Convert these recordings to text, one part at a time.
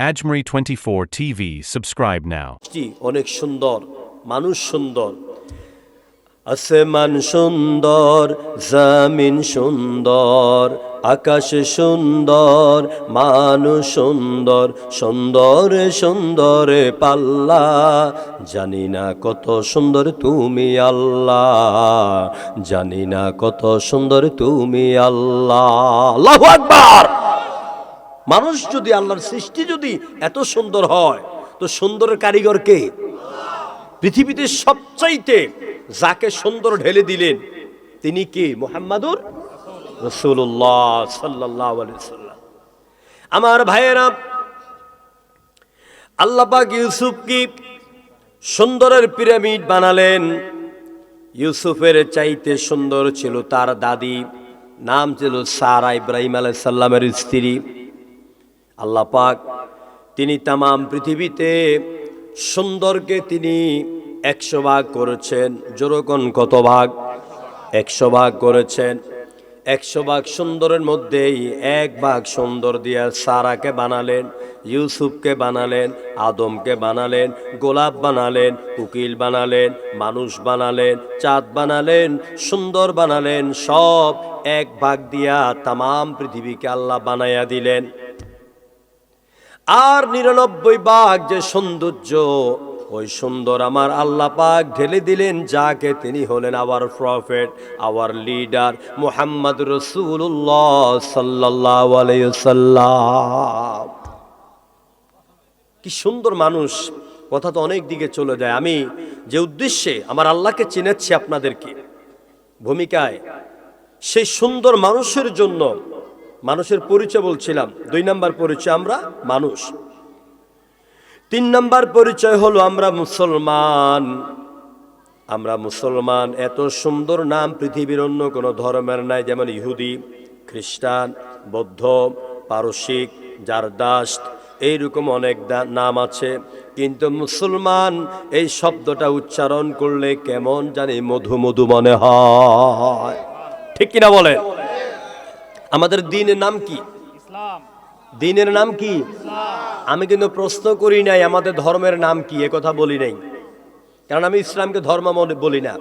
Ajmeri 24 TV. Subscribe now. জি অনেক সুন্দর, মানুষ সুন্দর আসমান সুন্দর, জামিন সুন্দর, আকাশ সুন্দর, মানুষ সুন্দর সুন্দর সুন্দর পাল্লা জানি না কত সুন্দর তুমি আল্লাহ, জানি না কত সুন্দর তুমি আল্লাহ আল্লাহু আকবার মানুষ যদি আল্লাহর সৃষ্টি যদি এত সুন্দর হয়, তো সুন্দরের কারিগর কে? পৃথিবীতে সবচাইতে যাকে সুন্দর ঢেলে দিলেন, তিনি কে? মোহাম্মদুর রসুল্লাহ সাল্লাহ আমার ভাইয়েরা আল্লাপাক ইউসুফ কি সুন্দরের পিরামিড বানালেন? ইউসুফের চাইতে সুন্দর ছিল তার দাদি, নাম ছিল সারা ইব্রাহিম আলাইসাল্লামের স্ত্রী। আল্লাহ পাক তিনি তামাম পৃথিবীতে সুন্দরকে তিনি একশো ভাগ করেছেন জোরকন কত ভাগ? একশো ভাগ করেছেন। একশো ভাগ সুন্দরের মধ্যেই এক ভাগ সুন্দর দিয়ে সারাকে বানালেন, ইউসুফকে বানালেন, আদমকে বানালেন, গোলাপ বানালেন, উকিল বানালেন, মানুষ বানালেন, চাঁদ বানালেন, সুন্দর বানালেন, সব এক ভাগ দিয়া তামাম পৃথিবীকে আল্লাহ বানাইয়া দিলেন। আর নিরানব্বই বাঘ যে সৌন্দর্য, ওই সুন্দর আমার আল্লাহ পাক ঢেলে দিলেন, যাকে তিনি হলেন our prophet our leader Muhammad রসুল্লাহ সাল্লাহ আলাইসাল্লাম কি সুন্দর মানুষ, কথা তো অনেক দিকে চলে যায়। আমি যে উদ্দেশ্যে আমার আল্লাহকে চিনেছি আপনাদেরকে, ভূমিকায়, সেই সুন্দর মানুষের জন্য মানুষের পরিচয় বলছিলাম। দুই নাম্বার পরিচয় আমরা মানুষ। তিন নাম্বার পরিচয় হলো আমরা মুসলমান। আমরা মুসলমান, এত সুন্দর নাম পৃথিবীর অন্য কোনো ধর্মের নাই, যেমন ইহুদি, খ্রিস্টান, বৌদ্ধ, পারসিক জারদাস এইরকম অনেক নাম আছে। কিন্তু মুসলমান এই শব্দটা উচ্চারণ করলে কেমন জানি মধু মধু মনে হয়। ঠিক কিনা বলে আমাদের দিনের নাম কি? দিনের নাম কি? আমি কিন্তু প্রশ্ন করি নাই আমাদের ধর্মের নাম কি কথা বলি নাই। কারণ আমি ইসলামকে ধর্ম বলি না।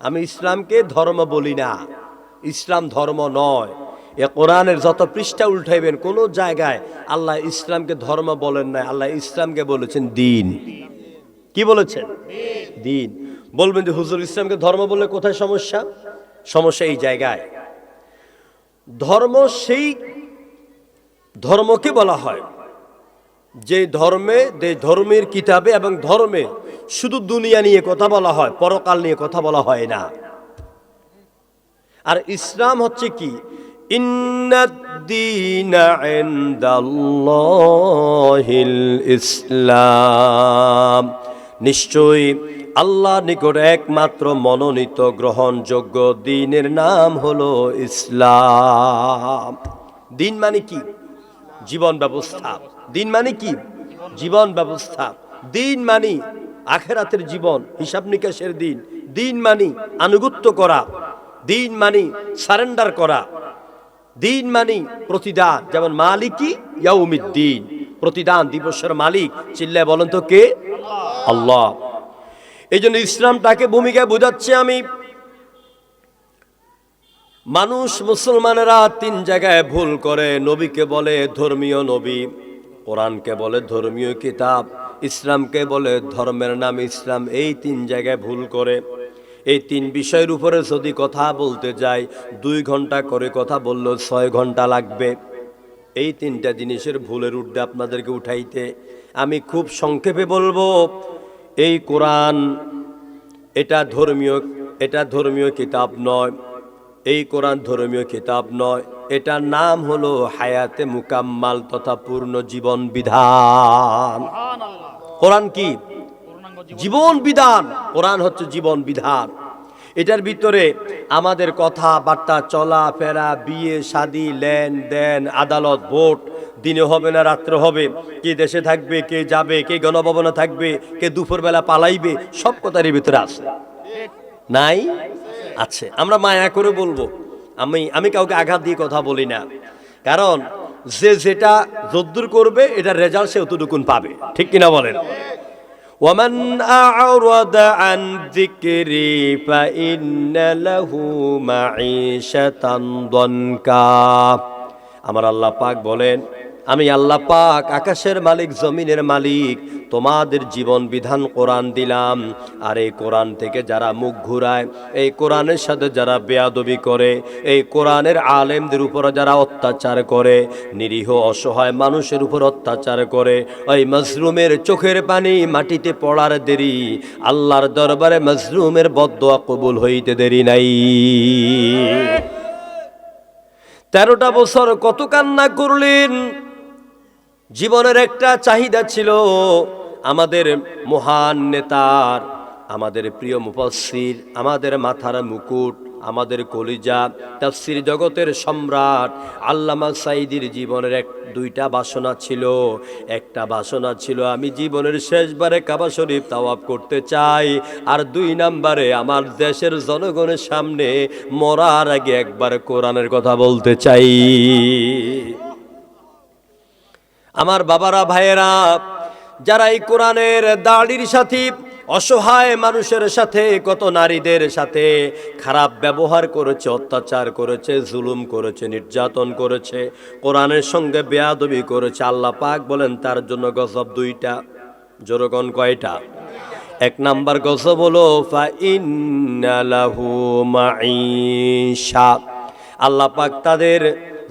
আমি ইসলামকে ধর্ম বলি না। ইসলাম ধর্ম নয়। এ কোরআনের যত পৃষ্ঠা উল্টাইবেন, কোন জায়গায় আল্লাহ ইসলামকে ধর্ম বলেন না আল্লাহ ইসলামকে বলেছেন দিন। কি বলেছেন? দিন। বলবেন যে, হুজুর, ইসলামকে ধর্ম বললে কোথায় সমস্যা? সমস্যা এই জায়গায়। ধর্ম সেই ধর্মকে বলা হয়। যে ধর্মে, যে ধর্মের কিতাবে এবং ধর্মে শুধু দুনিয়া নিয়ে কথা বলা হয়, পরকাল নিয়ে কথা বলা হয় না। আর ইসলাম হচ্ছে কি? ইসলাম। নিশ্চয়ই আল্লাহ নিকট একমাত্র মনোনীত গ্রহণযোগ্য দিনের নাম হলো ইসলাম। দিন মানে কি? জীবন ব্যবস্থা। দিন মানে কি? জীবন ব্যবস্থা। দিন মানি আখেরাতের জীবন, হিসাব নিকাশের দিন। দিন মানি আনুগত্য করা। দিন মানি সারেন্ডার করা। দিন মানি প্রতিদান। যেমন মালিকই ইয়াউমিদ্দিন। প্রতিদান দিবসের মালিক। চিল্লায় বলেন তো কে? আল্লাহ। এই জন্য ইসলামটাকে ভূমিকায় বোঝাচ্ছে আমি। মানুষ মুসলমানেরা তিন জায়গায় ভুল করে। নবীকে বলে ধর্মীয় নবী, কোরআনকে বলে ধর্মীয় কিতাব, ইসলামকে বলে ধর্মের নাম ইসলাম। এই তিন জায়গায় ভুল করে। এই তিন বিষয়ের উপরে যদি কথা বলতে যাই, দুই ঘণ্টা করে কথা বললেও ছয় ঘণ্টা লাগবে। এই তিনটা জিনিসের ভুলের ঊর্ধ্বে আপনাদেরকে উঠাইতে আমি খুব সংক্ষেপে বলব। এই কোরআন এটা ধর্মীয় এটা ধর্মীয় কিতাব নয়। এই কোরআন ধর্মীয় কিতাব নয়। এটার নাম হলো হায়াতে মুকাম্মাল তথা পূর্ণ জীবন বিধান। কোরআন কি? জীবন বিধান। কোরআন হচ্ছে জীবন বিধান। এটার ভিতরে আমাদের কথাবার্তা চলাফেরা বিয়ে, শাদি, লেন দেন, আদালত, ভোট, দিনে হবে না, রাত্রে হবে। কে দেশে থাকবে, কে যাবে, কে গণভবনে থাকবে, কে দুপুরবেলা পালাইবে, সব কথারই ভিতরে আছে। নাই? আছে। আমরা মায়া করে বলব। আমি আমি কাউকে আঘাত দিয়ে কথা বলি না। কারণ, যে যেটা যদ্দুর করবে এটা রেজাল্ট সে অতটুকুন পাবে। ঠিক কিনা বলেন? ওয়ামান أعرض عن ذكري فإن له معيشة ضنكا আমার আল্লাহ পাক বলেন আমি আল্লাহ পাক আকাশের মালিক, জমিনের মালিক, তোমাদের জীবন বিধান কোরআন দিলাম। আর এই কোরআন থেকে যারা মুখ ঘুরায়, এই কোরআনের সাথে যারা বেয়াদবি করে, এই কোরআনের আলেমদের উপর যারা অত্যাচার করে, নিরীহ অসহায় মানুষের উপর অত্যাচার করে, ওই মজরুমের চোখের পানি মাটিতে পড়ার দেরি, আল্লাহর দরবারে মজরুমের বদোয়া কবুল হইতে দেরি নাই। তেরোটা বছর কত কান্না করলেন? জীবনের একটা চাহিদা ছিল আমাদের মহান নেতার, আমাদের প্রিয় মুফাসসির, আমাদের মাথার মুকুট, আমাদের কলিজা, তাফসির জগতের সম্রাট, আল্লামা সাইদির জীবনের এক, দুইটা বাসনা ছিল। একটা বাসনা ছিল, আমি জীবনের শেষবারে কাবা শরীফ তাওয়াব করতে চাই, আর দুই নাম্বারে আমার দেশের জনগণের সামনে মরার আগে একবার কোরআনের কথা বলতে চাই। আমার বাবারা, ভাইয়েরা, যারা এই কোরআনের দাড়ির সাথে, অসহায় মানুষের সাথে, কত নারীদের সাথে খারাপ ব্যবহার করেছে, অত্যাচার করেছে, জুলুম করেছে, নির্যাতন করেছে, কোরআনের সঙ্গে বেয়াদবি করেছে, আল্লাহ পাক বলেন তার জন্য গজব দুইটা, জোরগণ কয়টা? এক নাম্বার গজব হলো আল্লাহ পাক তাদের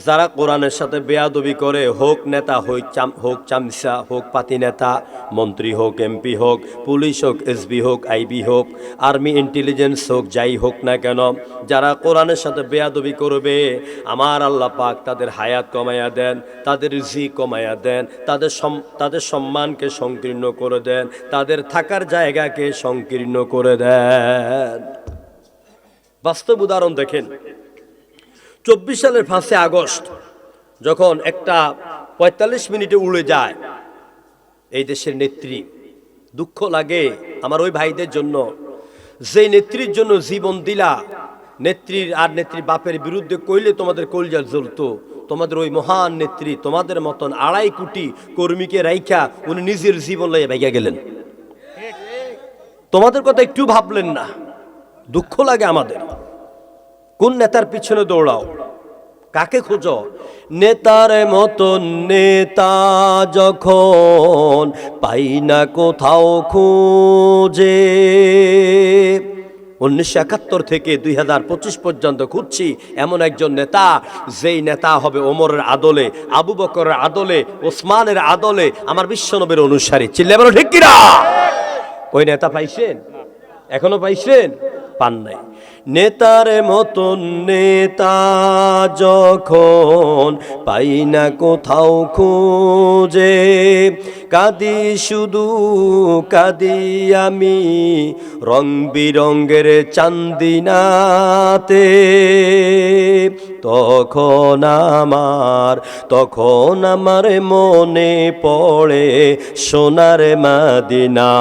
যারা কোরআনের সাথে বেয়াদবি করে, হোক নেতা, হোক চাম, হোক চামচা, হোক পাতি নেতা, মন্ত্রী হোক, এমপি হোক, পুলিশ হোক, এসবি হোক, আইবি হোক, আর্মি ইন্টেলিজেন্স হোক, যাই হোক না কেন, যারা কোরআনের সাথে বেয়াদবি করবে, আমার আল্লাহ পাক তাদের হায়াত কমাইয়া দেন, তাদের জি কমাইয়া দেন, তাদের তাদের সম্মানকে সংকীর্ণ করে দেন, তাদের থাকার জায়গাকে সংকীর্ণ করে দেন। বাস্তব উদাহরণ দেখেন। চব্বিশ সালের পাঁচে আগস্ট, যখন একটা পঁয়তাল্লিশ মিনিটে উড়ে যায় এই দেশের নেত্রী। দুঃখ লাগে আমার ওই ভাইদের জন্য। যে নেত্রীর জন্য জীবন দিলা, নেত্রীর আর নেত্রীর বাপের বিরুদ্ধে কইলে তোমাদের কলজার জ্বলতো। তোমাদের ওই মহান নেত্রী, তোমাদের মতন আড়াই কোটি কর্মীকে রাইখা উনি নিজের জীবন লাইয়া ভাইয়া গেলেন। তোমাদের কথা একটু ভাবলেন না। দুঃখ লাগে আমাদের। কোন নেতার পিছনে দৌড়াও? কাকে খোঁজো? নেতার মতন নেতা যখন পাই না কোথাও খুঁজে। উনিশশো একাত্তর থেকে দুই হাজার পঁচিশ পর্যন্ত খুঁজছি এমন একজন নেতা যেই নেতা হবে ওমরের আদলে আবু বকরের আদলে ওসমানের আদলে আমার বিশ্বনবের অনুসারী। চিল্লে বলো ঠিক কিনা? ওই নেতা পাইছেন? এখনও পাইছেন? পান নাই। নেতার মতন নেতা যখন পাই না কোথাও খুঁজে, কাদি শুধু, কাদি আমি রং বিরঙ্গের চান্দিনাতে। তখন আমার তখন আমার মনে পড়ে সোনার মাদিনা।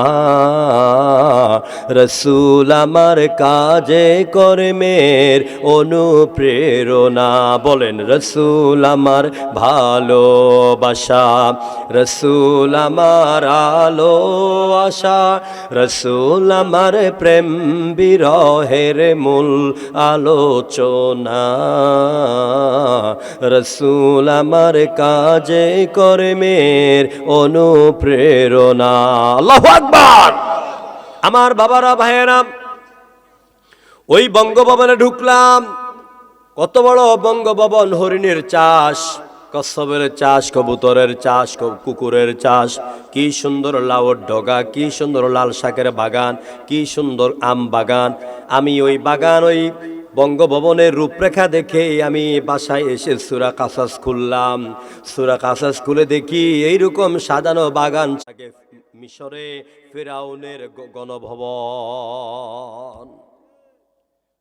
রসুল আমার কাজে কর্মের অনুপ্রেরণা বলেন, রসুল আমার ভালোবাসা, রসুল আমার আলো আশা, রসুল আমার প্রেম বিরহের মূল আলোচনা, রসুল আমার কাজে কর্মের অনুপ্রেরণা। আল্লাহু আকবার! আমার বাবারা, ভাইয়েরা ওই বঙ্গভবনে ঢুকলাম। কত বড় বঙ্গভবন, হরিণের চাষ, কচ্ছপের চাষ, কবুতরের চাষ কুকুরের চাষ। কি সুন্দর লাউর ডগা কি সুন্দর লাল শাকের বাগান, কি সুন্দর আম বাগান। আমি ওই বাগান, ওই বঙ্গভবনের রূপরেখা দেখে আমি বাসায় এসে সুরা কাসাস খুললাম। সুরা কাসাস খুলে দেখি এইরকম সাজানো বাগান থাকে মিশরে ফেরাউনের গণভবন।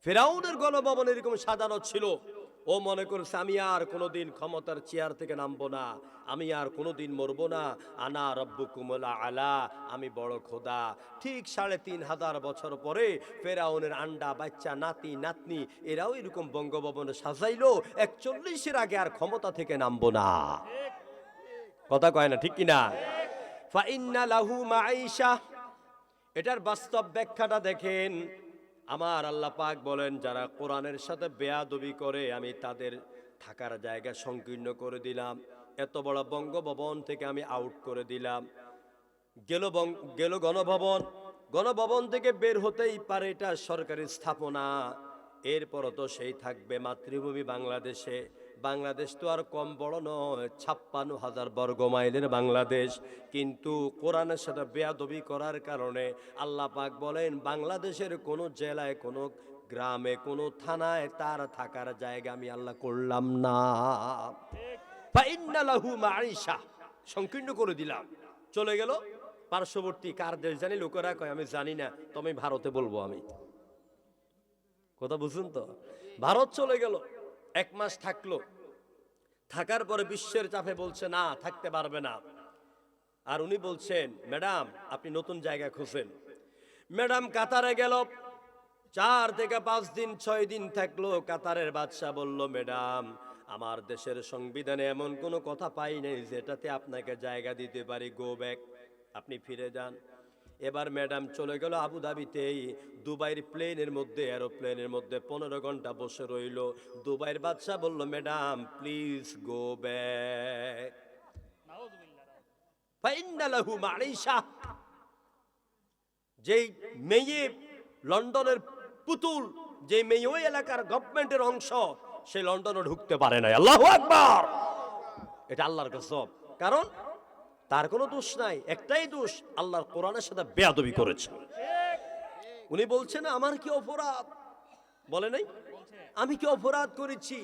ফেরাউনের গণভবন এরকম সাজানো ছিল। ও মনে করছে, আমি আর কোনোদিন ক্ষমতার চেয়ার থেকে নামবো না। আমি আর কোনোদিন মরবো না। আনা রব্বু কুমলা আলা। আমি বড় খোদা। ঠিক সাড়ে তিন হাজার বছর পরে ফেরাউনের আন্ডা, বাচ্চা, নাতি, নাতনি, এরাও এরকম বঙ্গভবনে সাজাইলো। একচল্লিশের আগে আর ক্ষমতা থেকে নামবো না। কথা কয় না, ঠিক কিনা? ফাইন্না লাহু মাইশা এটার বাস্তব ব্যাখ্যাটা দেখেন। আমার আল্লাহ পাক বলেন, যারা কোরআনের সাথে বেয়াদবি করে, আমি তাদের থাকার জায়গা সংকীর্ণ করে দিলাম। এত বড় বঙ্গভবন থেকে আমি আউট করে দিলাম। গেল গেল গণভবন। গণভবন থেকে বের হতেই পারে এটা সরকারি স্থাপনা। এরপরও তো সেই থাকবে মাতৃভূমি বাংলাদেশে। বাংলাদেশ তো আর কম বড় নয়, ছাপ্পান্ন হাজার বর্গ মাইলের বাংলাদেশ। কিন্তু কোরআনের সাথে বেয়াদবি করার কারণে আল্লাহ পাক বলেন, বাংলাদেশের কোনো জেলায়, কোনো গ্রামে, কোনো থানায় তার থাকার জায়গা আমি আল্লাহ করলাম না। সংকীর্ণ করে দিলাম। চলে গেল। পার্শ্ববর্তী কার দেশ জানি লোকেরা কয়, আমি জানি না, তবে ভারতে বলব আমি। কথা বুঝুন তো? ভারত চলে গেল। এক মাস থাকল। থাকার পরে বিশ্বের চাপে বলছে, না, থাকতে পারবে না। আর উনি বলছেন, ম্যাডাম, আপনি নতুন জায়গা খুঁজেন। ম্যাডাম কাতারে গেল। চার থেকে পাঁচ দিন, ছয় দিন থাকল। কাতারের বাদশাহ বলল, ম্যাডাম, আমার দেশের সংবিধানে এমন কোনো কথা পাই নাই যেটাতে আপনাকে জায়গা দিতে পারি। গো ব্যাক, আপনি ফিরে যান। এবার ম্যাডাম চলে গেল আবুধাবিতেই দুবাইয়ের প্লেনের মধ্যে, এরোপ্লেনের মধ্যে পনেরো ঘণ্টা বসে রইল। দুবাইয়ের বাদশাহ বলল, ম্যাডাম প্লিজ গো ব্যাক যেই মেয়ে লন্ডনের পুতুল যে মেয়ে ওই এলাকার গভর্নমেন্টের অংশ, সে লন্ডনে ঢুকতে পারে নাই। আল্লাহু আকবার! এটা আল্লাহর গজব। কারণ তার কোনো দোষ নাই, একটাই দোষ, আল্লাহর কোরআনের সাথে বেয়াদবি করেছে। উনি বলছেন, আমার কি অপরাধ? বলে নাই, আমি কি অপরাধ করেছি?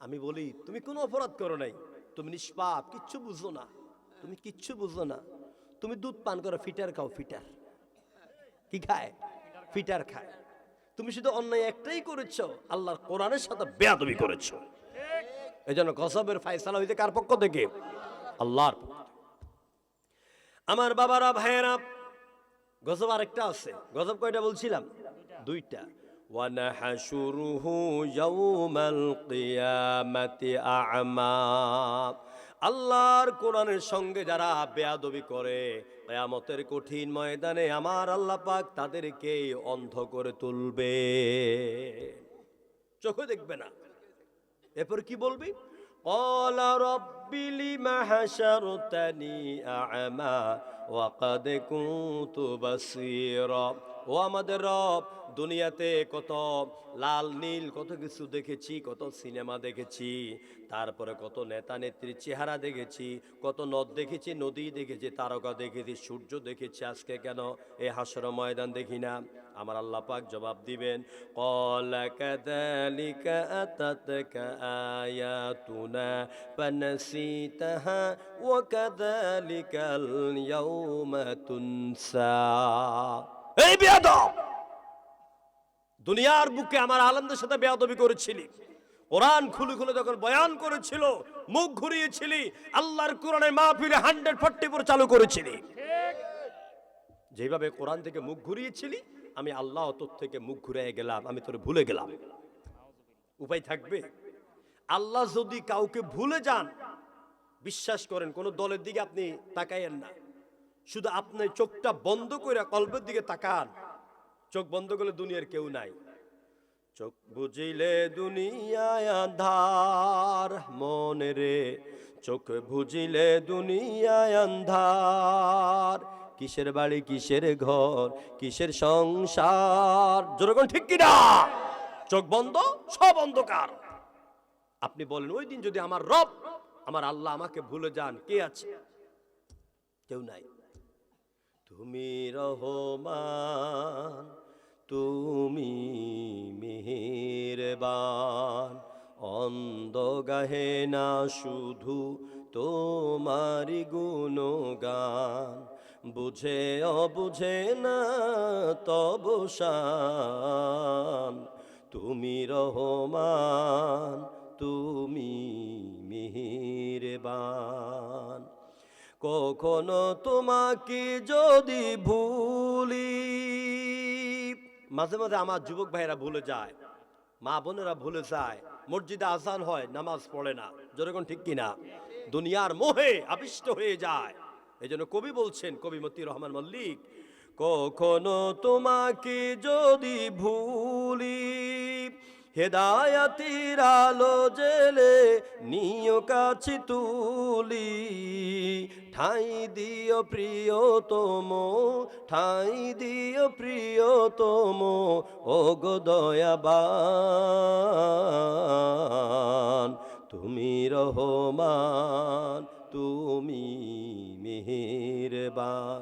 আমি বলি, তুমি কোনো অপরাধ করো নাই, তুমি নিষ্পাপ, কিচ্ছু বুঝো না, তুমি কিচ্ছু বুঝো না, তুমি দুধ পান করো, ফিটার খাও, ফিটার। কি খায়? ফিটার খায়। তুমি শুধু অন্যায় একটাই করেছ, আল্লাহর কোরআনের সাথে বেয়াদবি করেছ। এই জন্য গসবের ফায়সালা হইতে কার পক্ষ থেকে? আল্লাহর পক্ষ। আমার বাবারা ভাইয়েরা গজব আরেকটা আছে গজব কয়টা বলছিলাম দুইটা ونحشره يوم القيامة أعمى আল্লাহর কোরআনের সঙ্গে যারা বেয়াদবি করে কেয়ামতের কঠিন ময়দানে আমার আল্লাহ পাক তাদেরকে অন্ধ করে তুলবে চোখে দেখবে না এরপর কি বলবি قال رب لم حشرتني أعمى وقد كنت بصيرا. ও আমাদের রব, দুনিয়াতে কত লাল নীল, কত কিছু দেখেছি, কত সিনেমা দেখেছি, তারপরে কত নেতা নেত্রীর চেহারা দেখেছি, কত নদ দেখেছি, নদী দেখেছি, তারকা দেখেছি, সূর্য দেখেছি, আজকে কেন এ হাসর ময়দান দেখি না? আমার আল্লাহ পাক জবাব দিবেন কলকাতা এই বেয়াদ দুনিয়ার বুকে আমার আলমদের সাথে বেয়াদবি করেছিলি। কোরআন খুলে খুলে যখন বয়ান করেছিল, মুখ ঘুরিয়েছিলি, আল্লাহর কোরআনের মাহফিলে হান্ড্রেড ফর্টি ফোর চালু করেছিলি। যেভাবে কোরআন থেকে মুখ ঘুরিয়েছিলি, আমি আল্লাহ তোর থেকে মুখ ঘুরিয়ে গেলাম, আমি তোর ভুলে গেলাম। উপায় থাকবে? আল্লাহ যদি কাউকে ভুলে যান, বিশ্বাস করেন, কোনো দলের দিকে আপনি তাকাইয়েন না। শুধু আপনি চোখটা বন্ধ করে কল্পের দিকে তাকান। চোখ বন্ধ করলে দুনিয়ার কেউ নাই। চোখ বুঝিলে দুনিয়ায় আন্ধার মনে রে। চোখ বুঝিলে দুনিয়ায় আন্ধার। কিসের বাড়ি, কিসের ঘর, কিসের সংসার? যেরকম ঠিক কিনা? চোখ বন্ধ, সব অন্ধকার। আপনি বলেন, ওই দিন যদি আমার রব, আমার আল্লাহ আমাকে ভুলে যান, কে আছে? কেউ নাই। তুমি রহমান, তুমি মেহেরবান। অন্ধ গাহে না শুধু তোমারি গুণগান, বুঝে অবুঝে না তব শান তুমি রহমান, তুমি মিহিরবান। কখনো তোমাকে যদি ভুলি। মাঝে মাঝে আমার যুবক ভাইয়েরা ভুলে যায়, মা বোনেরা ভুলে যায়, মসজিদে আসান হয়, নামাজ পড়ে না। যেরকম ঠিক কিনা? দুনিয়ার মোহে আবিষ্ট হয়ে যায়। এই জন্য কবি বলছেন, কবি মতি রহমান মল্লিক, কখনো তোমাকে যদি ভুলি। হেদায়াতির আলো জেলে নিয় কাছে তুলি। ঠাই দিও প্রিয় প্রিয়তম, ঠাই দিও প্রিয়তম ও গো তুমি রহমান, তুমি মেহেরবান।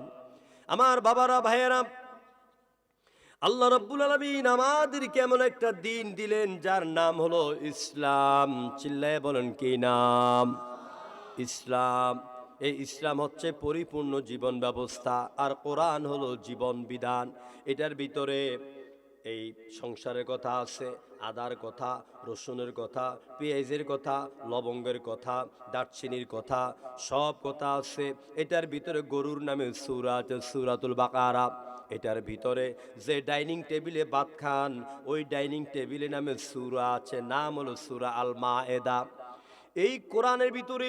আমার বাবারা, ভাইয়েরা আল্লাহ রব্বুল আলমিন আমাদেরকে এমন একটা দিন দিলেন যার নাম হলো ইসলাম। চিল্লায় বলেন কি নাম? ইসলাম। এই ইসলাম হচ্ছে পরিপূর্ণ জীবন ব্যবস্থা আর কোরআন হলো জীবন বিধান। এটার ভিতরে এই সংসারের কথা আছে, আদার কথা, রসুনের কথা, পেঁয়াজের কথা, লবঙ্গের কথা, দারচিনির কথা, সব কথা আছে। এটার ভিতরে গরুর নামে সুরা আছে সুরাতুল বাকারা। এটার ভিতরে যে ডাইনিং টেবিলে ভাত খান, ওই ডাইনিং টেবিলে নামে সুরা আছে, নাম হলো সুরা আল মা এদা এই কোরআনের ভিতরে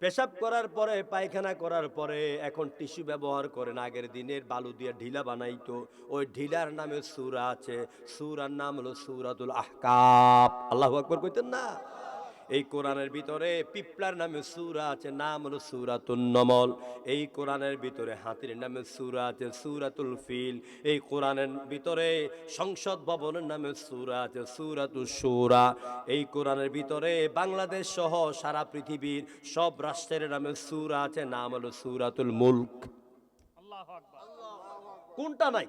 পেশাব করার পরে, পায়খানা করার পরে এখন টিস্যু ব্যবহার করেন। আগের দিনের বালু দিয়ে ঢিলা বানাইতো, ওই ঢিলার নামে সুরা আছে, সুরার নাম হলো সুরাতুল আহকাব আল্লাহ আকবর কইতেন না? এই কোরআনের ভিতরে পিপলার নামে সুরা আছে নাম হলো সুরাতুল নমল। এই কোরআনের ভিতরে হাতির নামে সুরা আছে সুরাতুল ফিল। এই কোরআনের ভিতরে সংসদ ভবনের নামে সুরা আছে সুরাতুল সুরা এই কোরআনের ভিতরে বাংলাদেশ সহ সারা পৃথিবীর সব রাষ্ট্রের নামে সুরা আছে নাম হলো সুরাতুল মুল্ক। কোনটা নাই?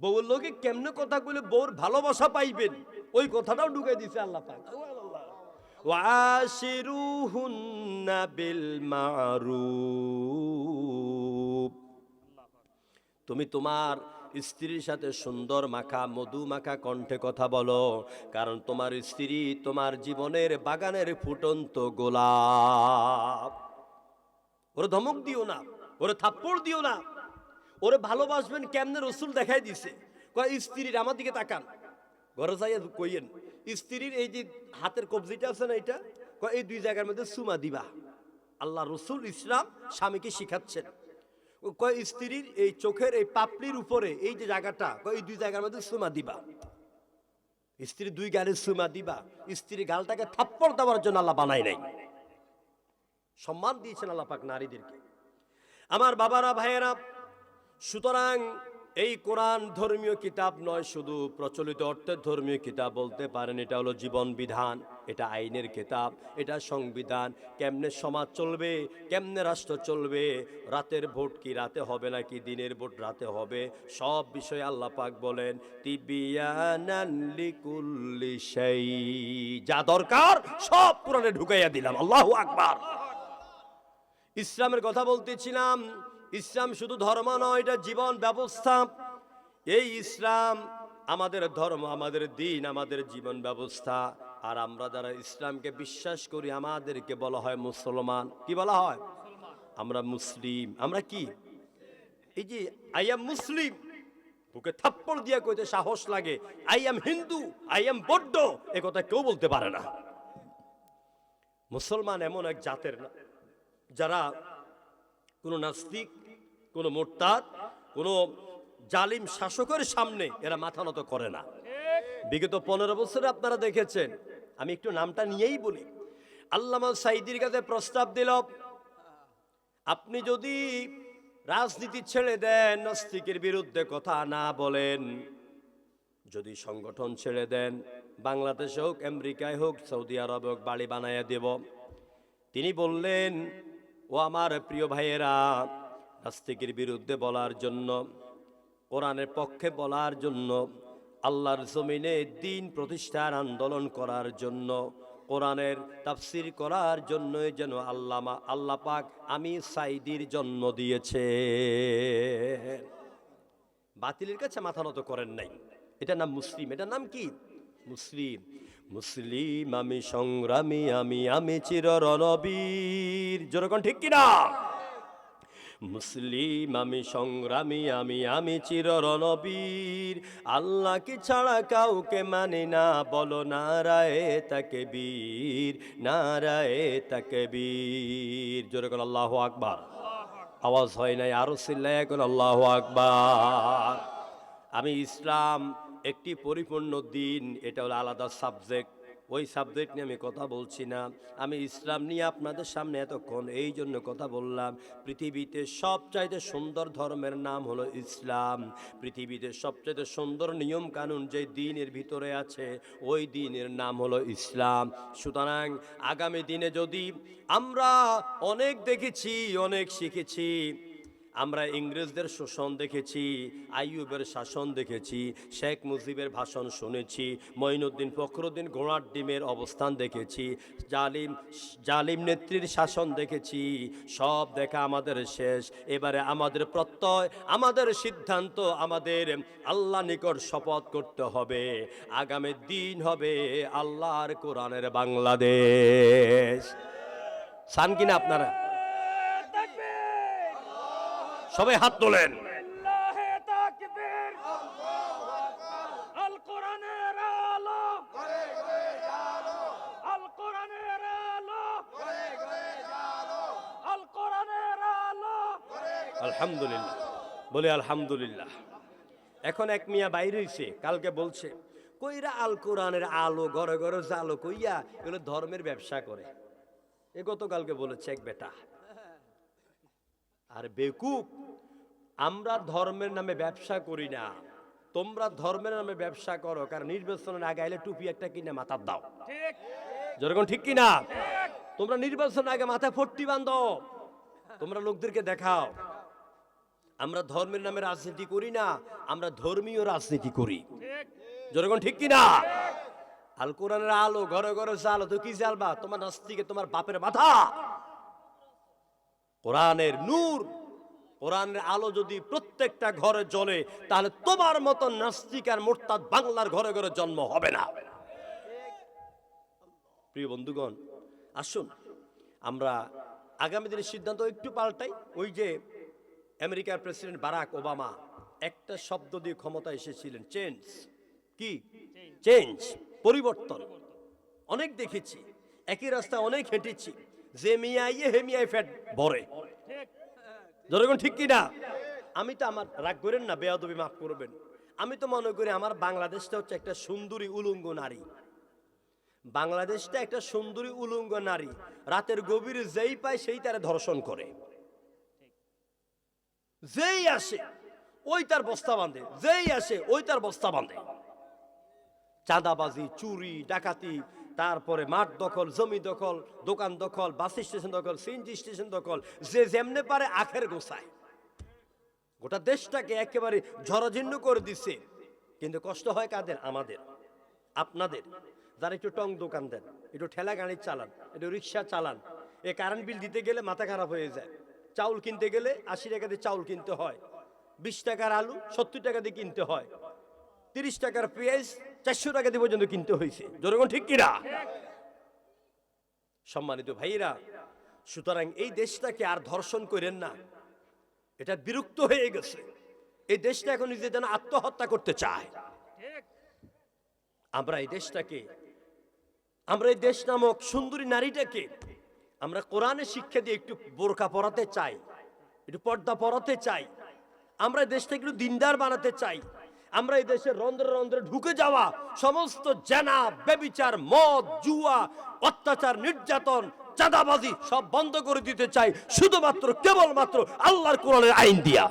বউর লোকে কেমনে কথা কইলে বউর ভালোবাসা পাইবেন? ওই কথাটাও ঢুকে দিছে আল্লাহ পাক। وعاشروهن بالمعروف তুমি তোমার স্ত্রীর সাথে সুন্দর মাখা মধু মাখা কণ্ঠে কথা বলো কারণ তোমার স্ত্রী তোমার জীবনের বাগানের ফুটন্ত গোলাপ ওরে ধমক দিও না ওরে থাপ্পড় দিও না ওরে ভালোবাসবেন কেমনে রসুল দেখাই দিছে কয় স্ত্রীর আমার দিকে তাকান ঘরে যাইয়া কইয়েন স্ত্রীর এই যে হাতের কবজিটা আছে না এটা? এই দুই জায়গার মধ্যে সুমা দিবা। আল্লাহ রসুল ইসলাম স্বামীকে শিখাচ্ছেন। কয়, স্ত্রীর এই চোখের এই পাপড়ির উপরে এই যে জায়গাটা এই দুই জায়গার মধ্যে সুমা দিবা। স্ত্রী দুই গালে সুমা দিবা। স্ত্রীর গালটাকে থাপ্পড় দেওয়ার জন্য আল্লাহ বানাই নাই। সম্মান দিয়েছেন আল্লাহ পাক নারীদেরকে। আমার বাবারা, ভাইয়েরা, সুতরাং এই কোরআন ধর্মীয় কিতাব নয়, শুধু প্রচলিত অর্থের ধর্মীয় কিতাব বলতে পারেন, এটা হলো জীবন বিধান, এটা আইনের কিতাব, এটা সংবিধান, কেমনে সমাজ চলবে, কেমনে রাষ্ট্র চলবে, রাতের ভোট কি রাতে হবে নাকি দিনের ভোট রাতে হবে, সব বিষয়ে আল্লাহ পাক বলেন শাই, যা দরকার সব কোরআনে ঢুকাইয়া দিলাম, আল্লাহ আকবার। ইসলামের কথা বলতেছিলাম ইসলাম শুধু ধর্ম নয়, এটা জীবন ব্যবস্থা। এই ইসলাম আমাদের ধর্ম, আমাদের দিন, আমাদের জীবন ব্যবস্থা। আর আমরা যারা ইসলামকে বিশ্বাস করি, আমাদেরকে বলা হয় মুসলমান। কি বলা হয়? আমরা মুসলিম। আমরা কি? এই যে আই এম মুসলিম বুকে থাপ্পড় দিয়া কইতে সাহস লাগে। I am Hindu I am বড্ড এ কথা কেউ বলতে পারে না। মুসলমান এমন এক জাতের না, যারা কোনো নাস্তিক কোনো মোরতাদ, কোনো জালিম শাসকের সামনে এরা মাথা নত করে না। বিগত পনেরো বছরে আপনারা দেখেছেন, আমি একটু নামটা নিয়েই বলি। আল্লামা সাইদির কাছে প্রস্তাব দিল, আপনি যদি রাজনীতি ছেড়ে দেন, নাস্তিকের বিরুদ্ধে কথা না বলেন, যদি সংগঠন ছেড়ে দেন, বাংলাদেশে হোক, আমেরিকায় হোক, সৌদি আরবে হোক, বাড়ি বানাইয়া দেব। তিনি বললেন, ও আমার প্রিয় ভাইয়েরা নাস্তিকের বিরুদ্ধে বলার জন্য, কোরআনের পক্ষে বলার জন্য, আল্লাহর জমিনে দিন প্রতিষ্ঠার আন্দোলন করার জন্য, কোরআনের তাফসির করার জন্যই যেন আল্লামা আল্লাহ পাক আমি সাইদির জন্ম দিয়েছে। বাতিলের কাছে মাথা নত করেন নাই। এটা নাম মুসলিম। এটা নাম কি? মুসলিম। মুসলিম আমি সংগ্রামী, আমি আমি চির রণবীর যেরকম ঠিক কিনা? মুসলিম আমি সংগ্রামী, আমি আমি চির রণবীর আল্লাহ কি ছাড়া কাউকে মানি না, বলো নারায়ে তাকে বীর নারায়ে তাকে বীর জোরে কোন আল্লাহ আকবার। আওয়াজ হয় নাই, আরও চিল্লায় কোন আল্লাহ আকবার। আমি ইসলাম একটি পরিপূর্ণ দিন, এটা হলো আলাদা সাবজেক্ট ওই সাবজেক্ট নিয়ে আমি কথা বলছি না। আমি ইসলাম নিয়ে আপনাদের সামনে এতক্ষণ এই জন্য কথা বললাম। পৃথিবীতে সবচাইতে সুন্দর ধর্মের নাম হলো ইসলাম। পৃথিবীতে সবচাইতে সুন্দর নিয়ম কানুন যে দিনের ভিতরে আছে, ওই দিনের নাম হলো ইসলাম। সুতরাং আগামী দিনে যদি আমরা অনেক দেখেছি, অনেক শিখেছি আমরা ইংরেজদের শোষণ দেখেছি, আইয়ুবের শাসন দেখেছি, শেখ মুজিবের ভাষণ শুনেছি, মঈনুদ্দিন ফখরুদ্দিন ঘোড়ার ডিমের অবস্থান দেখেছি, জালিম জালিম নেত্রীর শাসন দেখেছি, সব দেখা আমাদের শেষ। এবারে আমাদের প্রত্যয়, আমাদের সিদ্ধান্ত, আমাদের আল্লাহ নিকট শপথ করতে হবে। আগামী দিন হবে আল্লাহর কোরআনের বাংলাদেশ। চান কিনা আপনারা? সবাই হাত তোলেন। আলহামদুলিল্লাহ। বলে আলহামদুলিল্লাহ। এখন এক মিয়া বাইরে হইছে কালকে বলছে কইরা আল কোরআনের আলো ঘরে ঘরে জালো কইয়া এগুলো ধর্মের ব্যবসা করে। এ গতকালকে বলেছে এক বেটা আর বেকুব আমরা ধর্মের নামে ব্যবসা করি না। তোমরা ধর্মের নামে ব্যবসা করো কারণ নির্বাচনের আগে আইলে টুপি একটা কিনে মাথার দাও। যেরকম ঠিক কিনা? তোমরা নির্বাচন আগে মাথায় ফট্টি বাঁধো। তোমরা লোকদেরকে দেখাও। আমরা ধর্মের নামে রাজনীতি করি না আমরা ধর্মীয় রাজনীতি করি। যেরকম ঠিক কিনা? আল কোরআনের আলো ঘরে ঘরে জালো তো কি জ্বালবা তোমার নাস্তিকে তোমার বাপের মাথা কোরআনের নূর কোরআনের আলো যদি প্রত্যেকটা ঘরে জ্বলে তাহলে তোমার মতো নাস্তিক আর মোরতাদ বাংলার ঘরে ঘরে জন্ম হবে না। প্রিয় বন্ধুগণ আসুন আমরা আগামী দিনের সিদ্ধান্ত একটু পাল্টাই। ওই যে আমেরিকার প্রেসিডেন্ট বারাক ওবামা একটা শব্দ দিয়ে ক্ষমতা এসেছিলেন চেঞ্জ। কি? চেঞ্জ পরিবর্তন। অনেক দেখেছি একই রাস্তায় অনেক হেঁটেছি। যে মিয়াইয়ে হে মিয়াই ফ্যাট ভরে ঠিক কি না আমি তো আমার রাগ করেন না, বেয়াদবি মাফ করবেন। আমি তো মনে করি আমার বাংলাদেশটা হচ্ছে একটা সুন্দরী উলঙ্গ নারী। বাংলাদেশটা একটা সুন্দরী উলঙ্গ নারী। রাতের গভীরে যেই পায় সেই তারা ধর্ষণ করে। যেই আসে, ওই তার বস্তা বাঁধে। যেই আসে, ওই তার বস্তা বাঁধে। চাঁদাবাজি, চুরি, ডাকাতি তারপরে মাঠ দখল, জমি দখল, দোকান দখল, বাস স্টেশন দখল, সিএনজি স্টেশন দখল, যে যেমনে পারে আখের গোসায় গোটা দেশটাকে একেবারে ঝড়জীর্ণ করে দিচ্ছে কিন্তু কষ্ট হয় কাদের? আমাদের। আপনাদের। যারা একটু টং দোকান দেন, একটু ঠেলা গাড়ি চালান, একটু রিক্সা চালান, এ কারেন্ট বিল দিতে গেলে মাথা খারাপ হয়ে যায়। চাউল কিনতে গেলে আশি টাকা দিয়ে চাউল কিনতে হয়। বিশ টাকার আলু সত্তর টাকা দিয়ে কিনতে হয়। তিরিশ টাকার পেঁয়াজ চারশো টাকা দিয়ে পর্যন্ত কিনতে হয়েছে। জনগণ ঠিক কিনা? সম্মানিত ভাইরা সুতরাং এই দেশটাকে আর ধর্ষণ করেন না। এটা বিরক্ত হয়ে গেছে। এই দেশটা এখন নিজে যেন আত্মহত্যা করতে চায়। আমরা এই দেশটাকে, আমরা এই দেশ নামক সুন্দরী নারীটাকে আমরা কোরআনের শিক্ষা দিয়ে একটু বোরকা পরাতে চাই, একটু পর্দা পরাতে চাই। আমরা এই দেশটাকে একটু দিনদার বানাতে চাই। আমরা এই দেশের রন্ধ্রে রন্ধ্রে ঢুকে যাওয়া, সমস্ত জেনা বেবিচার মদ, জুয়া, অত্যাচার, নির্যাতন, চাঁদাবাজি সব বন্ধ করে দিতে চাই, শুধুমাত্র, কেবলমাত্র আল্লাহর কোরআনের আইন দিয়া।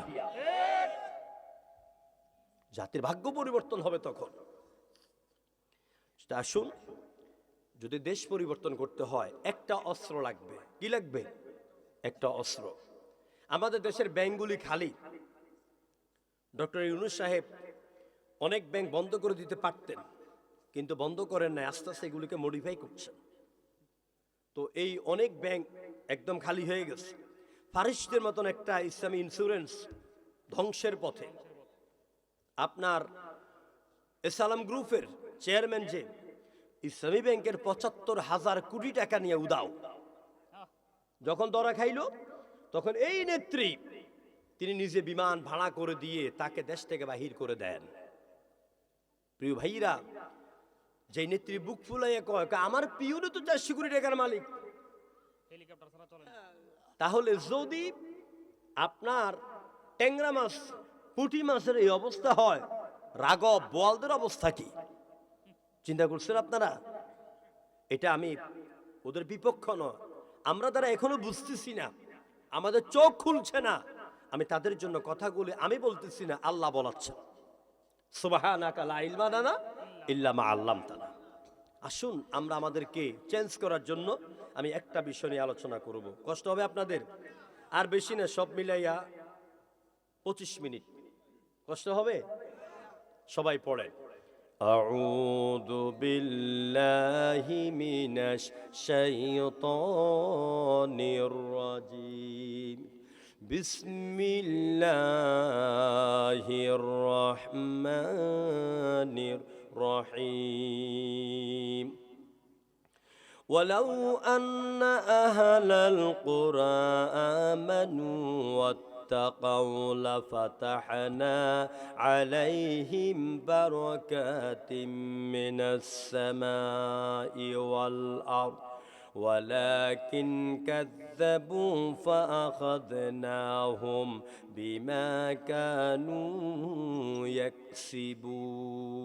জাতির ভাগ্য পরিবর্তন হবে তখন। আসুন, যদি দেশ পরিবর্তন করতে হয়, একটা অস্ত্র লাগবে। কি লাগবে? একটা অস্ত্র। আমাদের দেশের ব্যাংকগুলি খালি। ডক্টর ইউনুস সাহেব অনেক ব্যাংক বন্ধ করে দিতে পারতেন, কিন্তু বন্ধ করেন নাই, আস্তে আস্তে এগুলিকে মডিফাই করছেন। তো এই অনেক ব্যাংক একদম খালি হয়ে গেছে। ফারিস্টের মতন একটা ইসলামী ইন্স্যুরেন্স ধ্বংসের পথে। আপনার এসালাম গ্রুপের চেয়ারম্যান যে, ইসলামী ব্যাংকের পঁচাত্তর হাজার কোটি টাকা নিয়ে উদাও। যখন দরা খাইল, তখন এই নেত্রী, তিনি নিজে বিমান ভাড়া করে দিয়ে তাকে দেশ থেকে বাহির করে দেন। প্রিয় ভাইরা যে নেত্রী বুক ফুলাইয়া কয় আমার পিউনে তো চারশো কোটি টাকার মালিক। তাহলে যদি আপনার ট্যাংরা মাছ পুঁটি মাছের এই অবস্থা হয় রাগব বোয়ালদের অবস্থা কি? চিন্তা করছেন আপনারা? এটা আমি ওদের বিপক্ষ নয়। আমরা তারা এখনও বুঝতেছি না। আমাদের চোখ খুলছে না। আমি তাদের জন্য কথাগুলি আমি বলতেছি না আল্লাহ বলাচ্ছে সুবাহানাকা লা ইলমা লানা ইল্লা মা আল্লামতানা আসুন আমরা আমাদেরকে চেঞ্জ করার জন্য আমি একটা বিষয় নিয়ে আলোচনা করব কষ্ট হবে আপনাদের আর বেশি না সব মিলাইয়া পঁচিশ মিনিট কষ্ট হবে সবাই পড়ে أعوذ بالله من الشيطان الرجيم بسم الله الرحمن الرحيم. ولو أن أهل القرى آمنوا واتقوا لفتحنا عليهم بركات من السماء والأرض. ولكن كذبوا فأخذناهم بما كانوا يكسبون.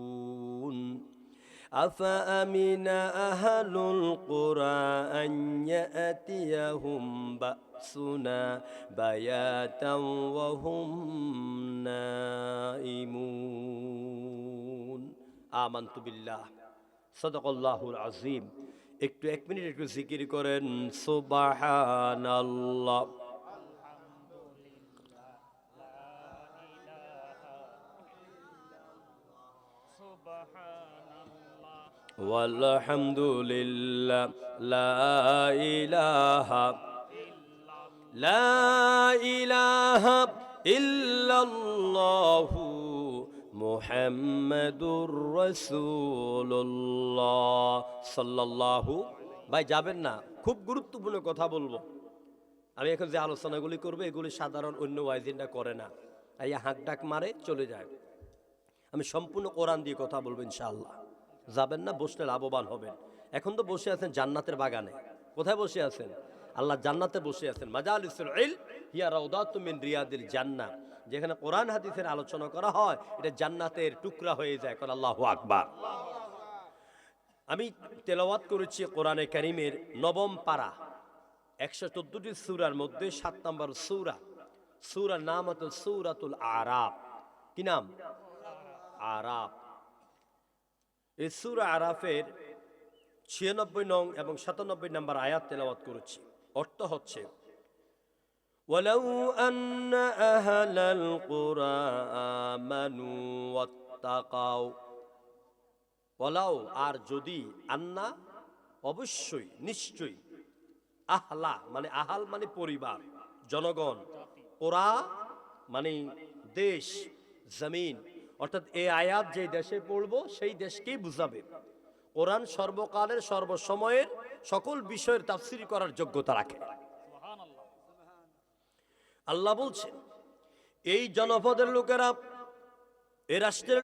أفأمن أهل القرى أن يأتيهم بأسنا بياتا وهم نائمون. آمنت بالله. صدق الله العظيم. একটু এক মিনিট একটু জিকির করেন সুবাহান আল্লাহ সুবহানাল্লাহ والحمد لله لا إله لا إله إلا الله মোহাম্মদুর রসুল্লাহ সাল্লাহু ভাই যাবেন না, খুব গুরুত্বপূর্ণ কথা বলব। আমি এখন যে আলোচনাগুলি করব, এগুলি সাধারণ অন্য ওয়াইজিনরা করে না। এই হাঁক ডাক মারে, চলে যায়। আমি সম্পূর্ণ কোরআন দিয়ে কথা বলব, ইনশাআল্লাহ। যাবেন না, বসলে লাভবান হবেন। এখন তো বসে আছেন জান্নাতের বাগানে। কোথায় বসে আছেন? আল্লাহ জান্নাতে বসে আছেন। মাজা আল ইল হিয়া রাউদাত মিন রিয়াদিল জান্নাত যেখানে কোরআন হাদিসের আলোচনা করা হয়, এটা জান্নাতের টুকরা হয়ে যায়। কারণ আল্লাহু আকবার। আমি তেলাওয়াত করেছি কোরআনে কারিমের নবম পাড়া একশো চোদ্দটি সুরার মধ্যে সাত নম্বর সুরা। সুরার নাম হতো সুরাতুল আরাব কি নাম? আরাব এই সুরা আরাফের ছিয়ানব্বই নং এবং সাতানব্বই নম্বর আয়াত তেলাওয়াত করেছি। অর্থ হচ্ছে ولو أن أهل القرى آمنوا واتقوا ওলাও আর যদি আন্না অবশ্যই নিশ্চয়ই আহলা মানে আহাল মানে পরিবার জনগণ ওরা মানে দেশ জমিন অর্থাৎ এই আয়াত যে দেশে পড়বো সেই দেশকেই বুঝাবে কোরআন সর্বকালের সর্বসময়ের সকল বিষয়ের তাফসির করার যোগ্যতা রাখে সুবহানাল্লাহ আল্লাহ বলছেন এই জনপদের লোকেরা এ রাষ্ট্রের